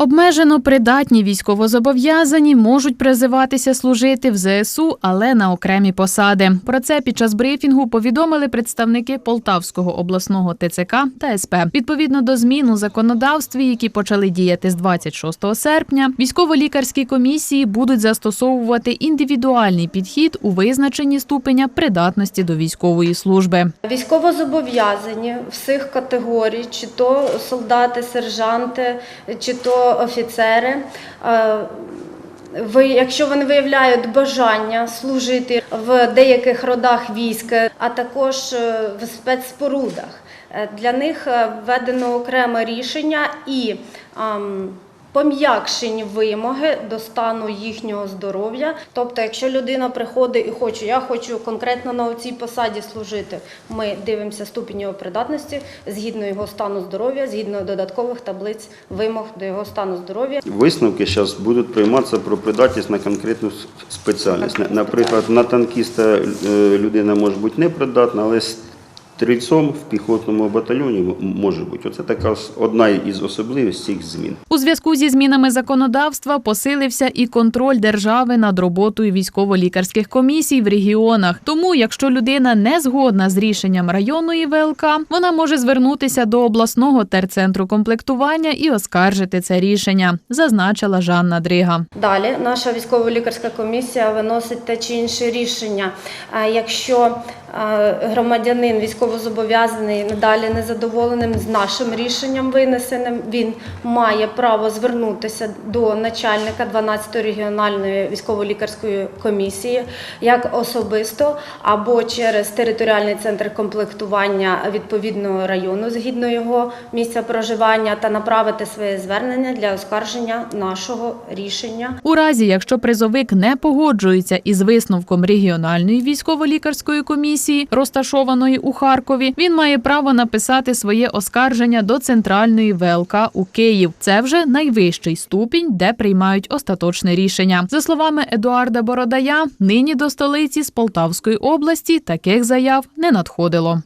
Обмежено придатні військовозобов'язані можуть призиватися служити в ЗСУ, але на окремі посади. Про це під час брифінгу повідомили представники Полтавського обласного ТЦК та СП. Відповідно до змін у законодавстві, які почали діяти з 26 серпня, військово-лікарські комісії будуть застосовувати індивідуальний підхід у визначенні ступеня придатності до військової служби. Військовозобов'язані всіх категорій, чи то солдати, сержанти, чи то офіцери. е, Ви, якщо вони виявляють бажання служити в деяких родах військ, а також е, в спецспорудах, е, для них введено окреме рішення і ам, пом'якшені вимоги до стану їхнього здоров'я. Тобто, якщо людина приходить і хоче, я хочу конкретно на цій посаді служити, ми дивимося ступінь його придатності згідно його стану здоров'я, згідно додаткових таблиць вимог до його стану здоров'я. Висновки зараз будуть прийматися про придатність на конкретну спеціальність. Наприклад, на танкіста е, людина може бути непридатна, але стрільцом в піхотному батальйоні може бути. Оце така одна із особливостей цих змін. У зв'язку зі змінами законодавства посилився і контроль держави над роботою військово-лікарських комісій в регіонах. Тому, якщо людина не згодна з рішенням районної ВЛК, вона може звернутися до обласного терцентру комплектування і оскаржити це рішення, зазначила Жанна Дрига. Далі наша військово-лікарська комісія виносить те чи інше рішення. Е, Якщо громадянин військовозобов'язаний надалі незадоволеним з нашим рішенням винесеним, він має право звернутися до начальника 12-ї регіональної військово-лікарської комісії як особисто або через територіальний центр комплектування відповідного району згідно його місця проживання та направити своє звернення для оскарження нашого рішення. У разі, якщо призовик не погоджується із висновком регіональної військово-лікарської комісії, розташованої у Харкові, він має право написати своє оскарження до центральної ВЛК у Київ. Це вже найвищий ступінь, де приймають остаточне рішення. За словами Едуарда Бородая, нині до столиці з Полтавської області таких заяв не надходило.